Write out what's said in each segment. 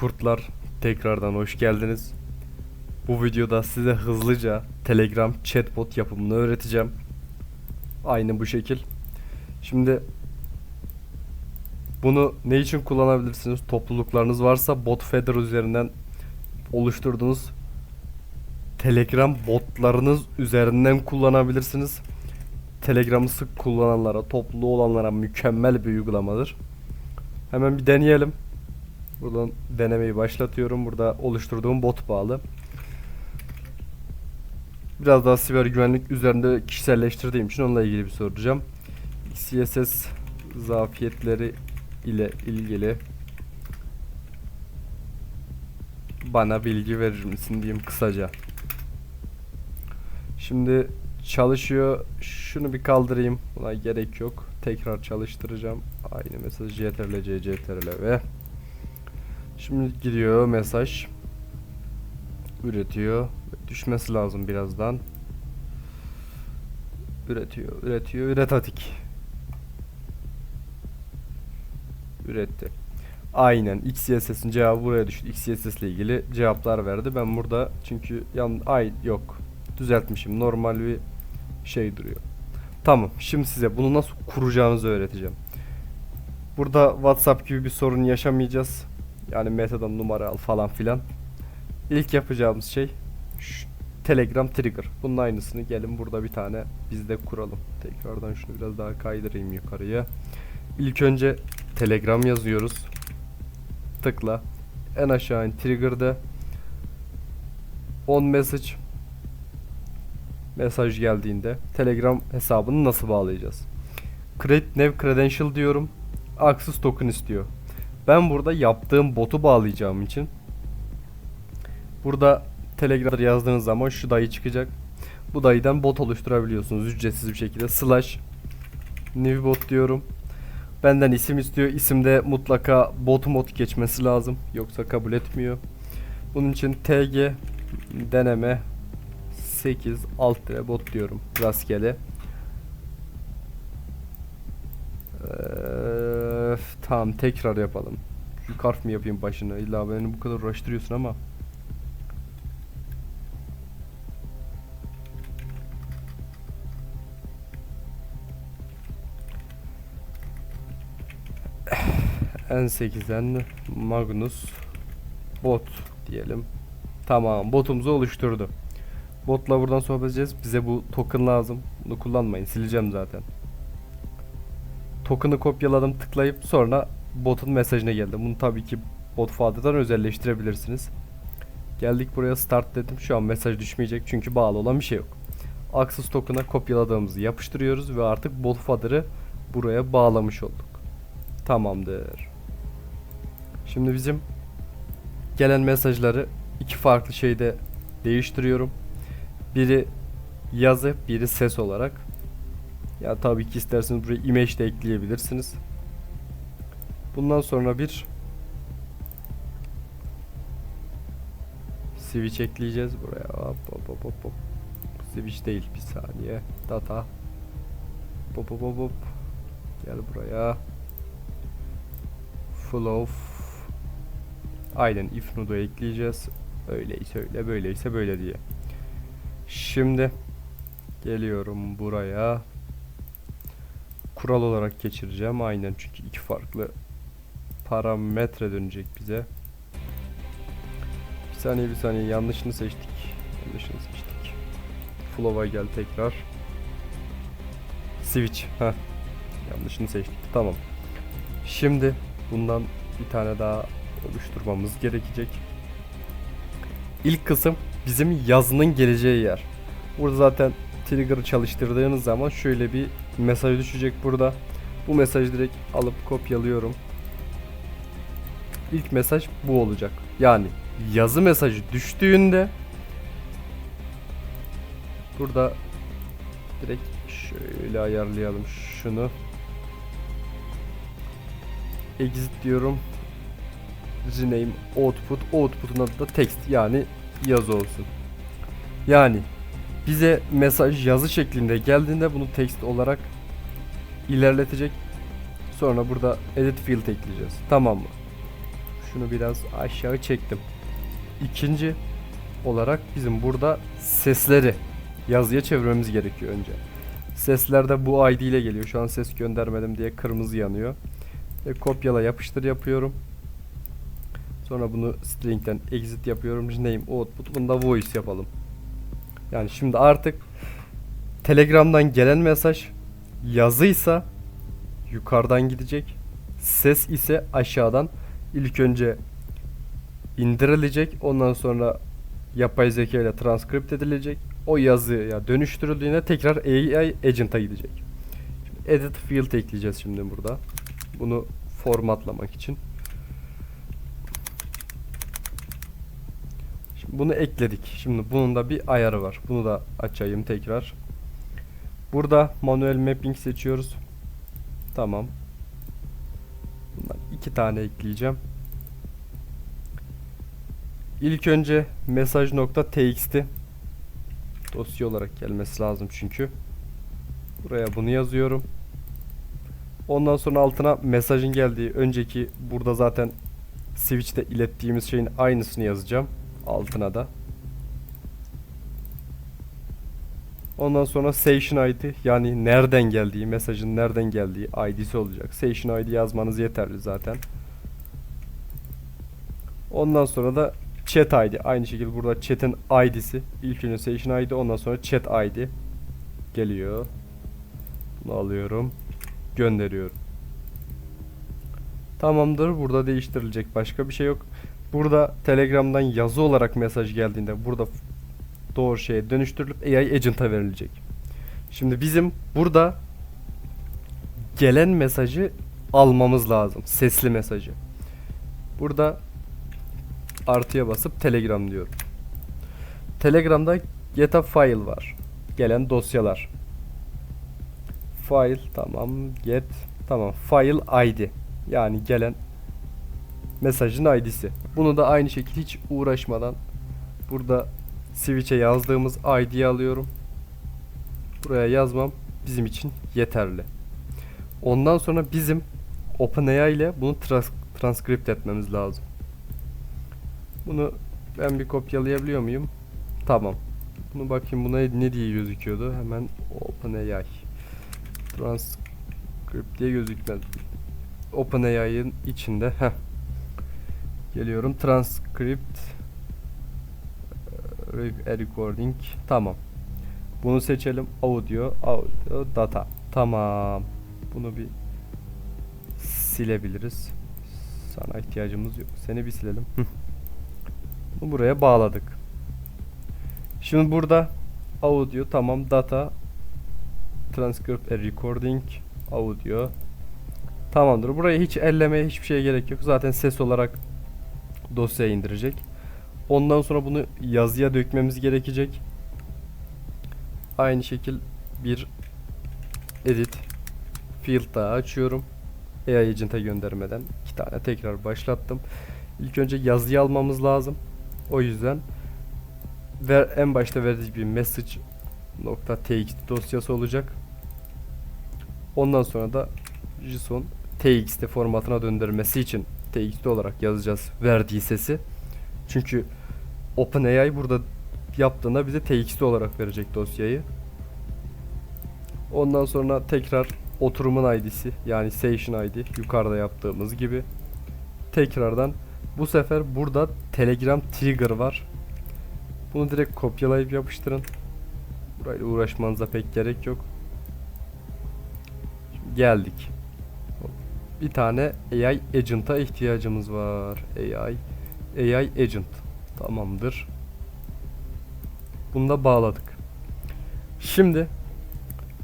kurtlar tekrardan hoş geldiniz. Bu videoda size hızlıca Telegram chatbot yapımını öğreteceğim. Aynı bu şekil. Şimdi bunu ne için kullanabilirsiniz? Topluluklarınız varsa Botfeeder üzerinden oluşturduğunuz Telegram botlarınız üzerinden kullanabilirsiniz. Telegram'ı sık kullananlara, topluluğu olanlara mükemmel bir uygulamadır. Hemen bir deneyelim. Buradan denemeyi başlatıyorum. Burada oluşturduğum bot bağlı. Biraz daha siber güvenlik üzerinde kişiselleştirdiğim için onunla ilgili bir soracağım. CSS zafiyetleri ile ilgili bana bilgi verir misin diyeyim kısaca. Şimdi çalışıyor. Şunu bir kaldırayım. Buna gerek yok. Tekrar çalıştıracağım. Aynı mesaj CTRL CTRL ve Şimdi gidiyor mesaj. Üretiyor. Düşmesi lazım birazdan. Üretiyor, üretiyor, üretatik. Üretti. Aynen XCSS'in cevabı buraya düştü. XCSS ile ilgili cevaplar verdi. Ben burada çünkü yan ay yok. Düzeltmişim. Normal bir şey duruyor. Tamam. Şimdi size bunu nasıl kuracağınızı öğreteceğim. Burada WhatsApp gibi bir sorun yaşamayacağız. Yani metadan numara al falan filan. İlk yapacağımız şey şu Telegram Trigger. Bunun aynısını gelin burada bir tane biz de kuralım. Tekrardan şunu biraz daha kaydırayım yukarıya. İlk önce Telegram yazıyoruz. Tıkla. En aşağı in Trigger'da on message mesaj geldiğinde Telegram hesabını nasıl bağlayacağız? Create New Credential diyorum. Access token istiyor. Ben burada yaptığım botu bağlayacağım için burada Telegram'da yazdığınız zaman şu dayı çıkacak. Bu dayıdan bot oluşturabiliyorsunuz ücretsiz bir şekilde. Slash new bot diyorum. Benden isim istiyor. İsimde mutlaka bot mod geçmesi lazım. Yoksa kabul etmiyor. Bunun için tg deneme 8 alt bot diyorum rastgele. Ee, tamam tekrar yapalım. Şu harf mi yapayım başını? İlla beni bu kadar uğraştırıyorsun ama. N8'den Magnus bot diyelim. Tamam botumuzu oluşturdu. Botla buradan sohbet edeceğiz. Bize bu token lazım. Bunu kullanmayın. Sileceğim zaten. Token'ı kopyaladım tıklayıp sonra botun mesajına geldim. Bunu tabii ki bot fadadan özelleştirebilirsiniz. Geldik buraya start dedim. Şu an mesaj düşmeyecek çünkü bağlı olan bir şey yok. Access token'a kopyaladığımızı yapıştırıyoruz ve artık bot fadırı buraya bağlamış olduk. Tamamdır. Şimdi bizim gelen mesajları iki farklı şeyde değiştiriyorum. Biri yazı, biri ses olarak. Ya tabii ki isterseniz buraya image de ekleyebilirsiniz. Bundan sonra bir switch ekleyeceğiz buraya. Hop hop hop hop hop. Switch değil bir saniye. Data. Hop hop hop hop. Gel buraya. Flow. Aynen if node'u ekleyeceğiz. Öyleyse öyle, böyleyse böyle diye. Şimdi geliyorum buraya. Kural olarak geçireceğim aynen çünkü iki farklı parametre dönecek bize. Bir saniye bir saniye yanlışını seçtik. Yanlışını seçtik. Flow'a gel tekrar. Switch. Heh. Yanlışını seçtik. Tamam. Şimdi bundan bir tane daha oluşturmamız gerekecek. İlk kısım bizim yazının geleceği yer. Burada zaten trigger'ı çalıştırdığınız zaman şöyle bir mesaj düşecek burada. Bu mesajı direkt alıp kopyalıyorum. İlk mesaj bu olacak. Yani yazı mesajı düştüğünde burada direkt şöyle ayarlayalım şunu. Exit diyorum. Rename output. Output'un adı da text yani yazı olsun. Yani bize mesaj yazı şeklinde geldiğinde bunu text olarak ilerletecek. Sonra burada edit field ekleyeceğiz. Tamam mı? Şunu biraz aşağı çektim. İkinci olarak bizim burada sesleri yazıya çevirmemiz gerekiyor önce. Sesler de bu ID ile geliyor. Şu an ses göndermedim diye kırmızı yanıyor. Ve kopyala yapıştır yapıyorum. Sonra bunu string'den exit yapıyorum. Name output. Bunu da voice yapalım. Yani şimdi artık Telegram'dan gelen mesaj yazıysa yukarıdan gidecek. Ses ise aşağıdan ilk önce indirilecek. Ondan sonra yapay zeka ile transkript edilecek. O yazıya dönüştürüldüğünde tekrar AI agent'a gidecek. Şimdi edit field ekleyeceğiz şimdi burada. Bunu formatlamak için. Bunu ekledik. Şimdi bunun da bir ayarı var. Bunu da açayım tekrar. Burada manuel mapping seçiyoruz. Tamam. Bundan iki tane ekleyeceğim. İlk önce mesaj.txt dosya olarak gelmesi lazım çünkü. Buraya bunu yazıyorum. Ondan sonra altına mesajın geldiği önceki burada zaten switch'te ilettiğimiz şeyin aynısını yazacağım. Altına da. Ondan sonra session ID yani nereden geldiği, mesajın nereden geldiği ID'si olacak. Session ID yazmanız yeterli zaten. Ondan sonra da chat ID. Aynı şekilde burada chat'in ID'si. İlk önce session ID ondan sonra chat ID geliyor. Bunu alıyorum. Gönderiyorum. Tamamdır. Burada değiştirilecek başka bir şey yok. Burada Telegram'dan yazı olarak mesaj geldiğinde burada doğru şeye dönüştürülüp AI agent'a verilecek. Şimdi bizim burada gelen mesajı almamız lazım. Sesli mesajı. Burada artıya basıp Telegram diyorum. Telegram'da get a file var. Gelen dosyalar. File tamam get tamam file ID yani gelen mesajın ID'si. Bunu da aynı şekilde hiç uğraşmadan burada switch'e yazdığımız ID'yi alıyorum. Buraya yazmam bizim için yeterli. Ondan sonra bizim OpenAI ile bunu trans transkript etmemiz lazım. Bunu ben bir kopyalayabiliyor muyum? Tamam. Bunu bakayım buna ne diye gözüküyordu. Hemen OpenAI transkript diye gözükmedi. OpenAI'ın içinde. Heh. Geliyorum. Transcript e, recording. Tamam. Bunu seçelim. Audio, audio, data. Tamam. Bunu bir silebiliriz. Sana ihtiyacımız yok. Seni bir silelim. Bunu buraya bağladık. Şimdi burada audio tamam data transcript recording audio tamamdır. Buraya hiç ellemeye hiçbir şeye gerek yok. Zaten ses olarak dosyaya indirecek. Ondan sonra bunu yazıya dökmemiz gerekecek. Aynı şekil bir edit field daha açıyorum. AI agent'a göndermeden iki tane tekrar başlattım. İlk önce yazıyı almamız lazım. O yüzden ver, en başta verdiği bir message nokta txt dosyası olacak. Ondan sonra da JSON txt formatına döndürmesi için txt olarak yazacağız verdiği sesi. Çünkü OpenAI burada yaptığında bize txt olarak verecek dosyayı. Ondan sonra tekrar oturumun ID'si yani session ID yukarıda yaptığımız gibi tekrardan bu sefer burada Telegram trigger var. Bunu direkt kopyalayıp yapıştırın. Burayla uğraşmanıza pek gerek yok. Şimdi geldik. Bir tane AI agent'a ihtiyacımız var. AI AI agent. Tamamdır. Bunu da bağladık. Şimdi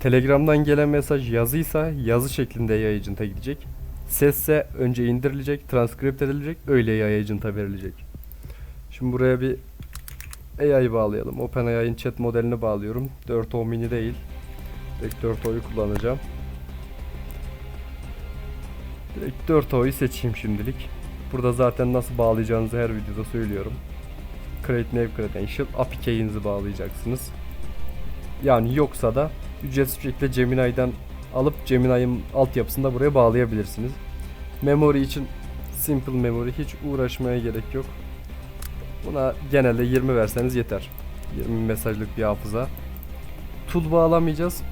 Telegram'dan gelen mesaj yazıysa yazı şeklinde AI agent'a gidecek. Sesse önce indirilecek, transkript edilecek, öyle AI agent'a verilecek. Şimdi buraya bir AI bağlayalım. OpenAI'nin chat modelini bağlıyorum. 4O mini değil. Direkt 4O'yu kullanacağım. Direkt 4O'yu seçeyim şimdilik. Burada zaten nasıl bağlayacağınızı her videoda söylüyorum. Create Nav Credential API key'inizi bağlayacaksınız. Yani yoksa da ücretsiz şekilde Gemini'den alıp Gemini'nin altyapısını da buraya bağlayabilirsiniz. Memory için Simple memory hiç uğraşmaya gerek yok. Buna genelde 20 verseniz yeter. 20 mesajlık bir hafıza. Tool bağlamayacağız.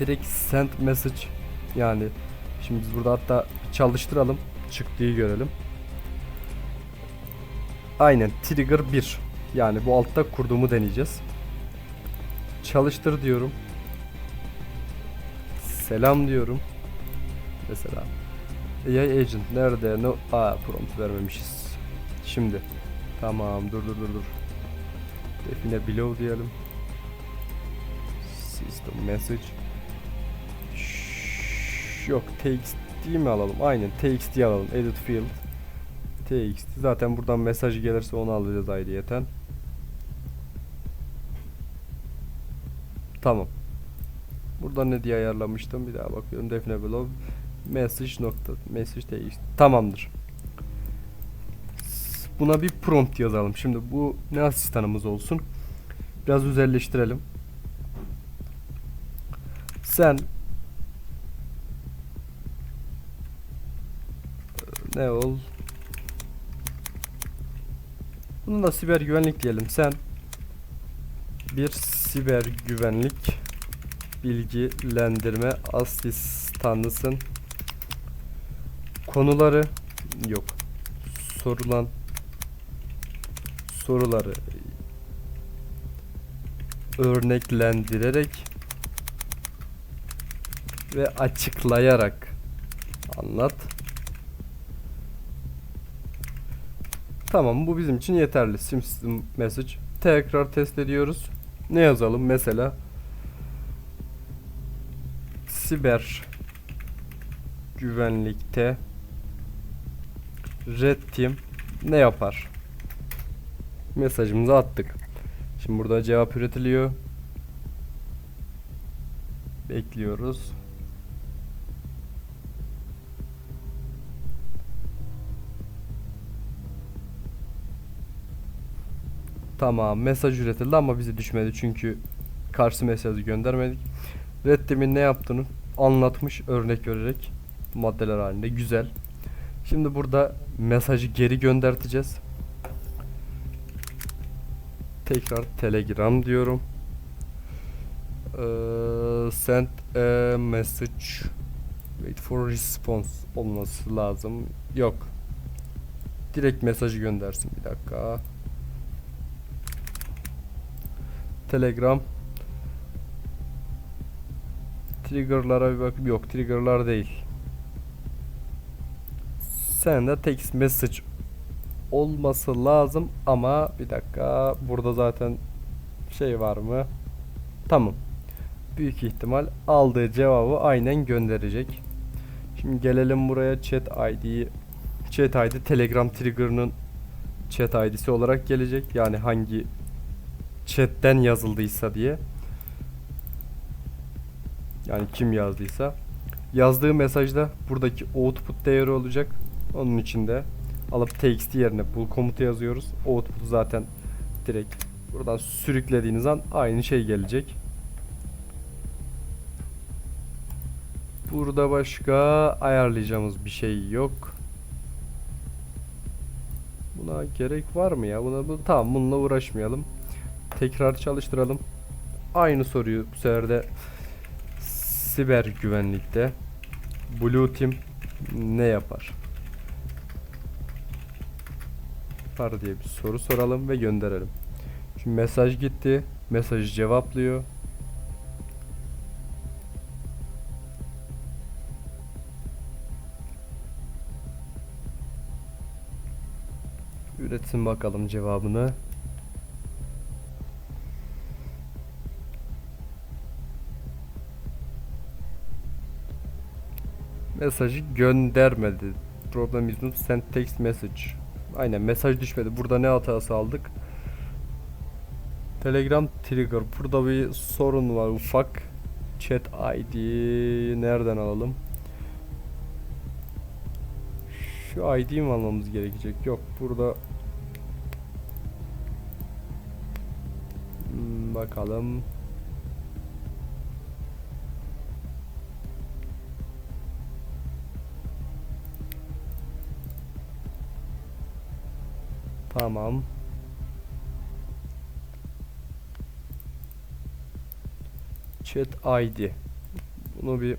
Direkt send message yani şimdi biz burada hatta çalıştıralım. Çıktığı görelim. Aynen trigger 1. Yani bu altta kurduğumu deneyeceğiz. Çalıştır diyorum. Selam diyorum. Mesela AI agent nerede? No, aa prompt vermemişiz. Şimdi. Tamam dur dur dur dur. Define below diyelim. System message. Yok text mi alalım? Aynen txt alalım. Edit field. TXT. Zaten buradan mesaj gelirse onu alacağız ayrıyeten. Tamam. Burada ne diye ayarlamıştım? Bir daha bakıyorum. Define below message nokta message TXT. Tamamdır. Buna bir prompt yazalım. Şimdi bu ne asistanımız olsun? Biraz özelleştirelim. Sen ne ol? Bunu da siber güvenlik diyelim. Sen bir siber güvenlik bilgilendirme asistanısın. Konuları yok. Sorulan soruları örneklendirerek ve açıklayarak anlat. Tamam bu bizim için yeterli. Sim system message. Tekrar test ediyoruz. Ne yazalım mesela? Siber güvenlikte Red Team ne yapar? Mesajımızı attık. Şimdi burada cevap üretiliyor. Bekliyoruz. Tamam mesaj üretildi ama bize düşmedi çünkü karşı mesajı göndermedik. Reddim'in ne yaptığını anlatmış örnek vererek maddeler halinde güzel. Şimdi burada mesajı geri gönderteceğiz. Tekrar Telegram diyorum. Ee, send a message wait for response olması lazım. Yok. Direkt mesajı göndersin bir dakika. Telegram Trigger'lara bir bak yok trigger'lar değil. Sen de text message olması lazım ama bir dakika burada zaten şey var mı? Tamam. Büyük ihtimal aldığı cevabı aynen gönderecek. Şimdi gelelim buraya chat ID'yi chat ID Telegram trigger'ının chat ID'si olarak gelecek. Yani hangi chatten yazıldıysa diye. Yani kim yazdıysa. Yazdığı mesajda buradaki output değeri olacak. Onun içinde alıp txt yerine bu komutu yazıyoruz. Output zaten direkt buradan sürüklediğiniz an aynı şey gelecek. Burada başka ayarlayacağımız bir şey yok. Buna gerek var mı ya? Buna bu tamam bununla uğraşmayalım. Tekrar çalıştıralım. Aynı soruyu bu sefer de siber güvenlikte Blue Team ne yapar? Var diye bir soru soralım ve gönderelim. Şimdi mesaj gitti. Mesajı cevaplıyor. Üretsin bakalım cevabını. Mesajı göndermedi. Problem is not sent text message. Aynen mesaj düşmedi. Burada ne hatası aldık? Telegram trigger. Burada bir sorun var ufak. Chat ID nereden alalım? Şu ID mi almamız gerekecek? Yok burada Hmm, bakalım. Tamam. Chat ID. Bunu bir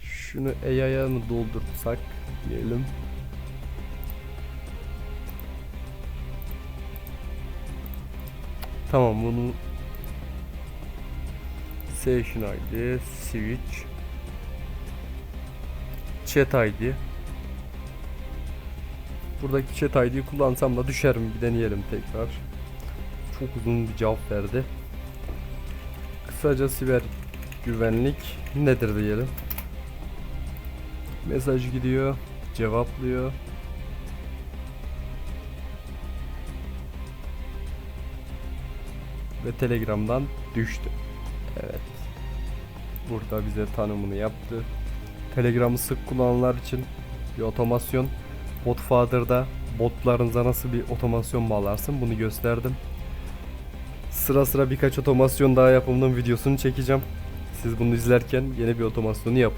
şunu AI'ya mı doldursak diyelim. Tamam bunu Session ID, Switch Chat ID Buradaki chat ID'yi kullansam da düşer mi? Bir deneyelim tekrar. Çok uzun bir cevap verdi. Kısaca siber güvenlik nedir diyelim. Mesaj gidiyor, cevaplıyor. Ve Telegram'dan düştü. Evet. Burada bize tanımını yaptı. Telegram'ı sık kullananlar için bir otomasyon. Botfather'da botlarınıza nasıl bir otomasyon bağlarsın bunu gösterdim. Sıra sıra birkaç otomasyon daha yapımının videosunu çekeceğim. Siz bunu izlerken yeni bir otomasyonu yapın.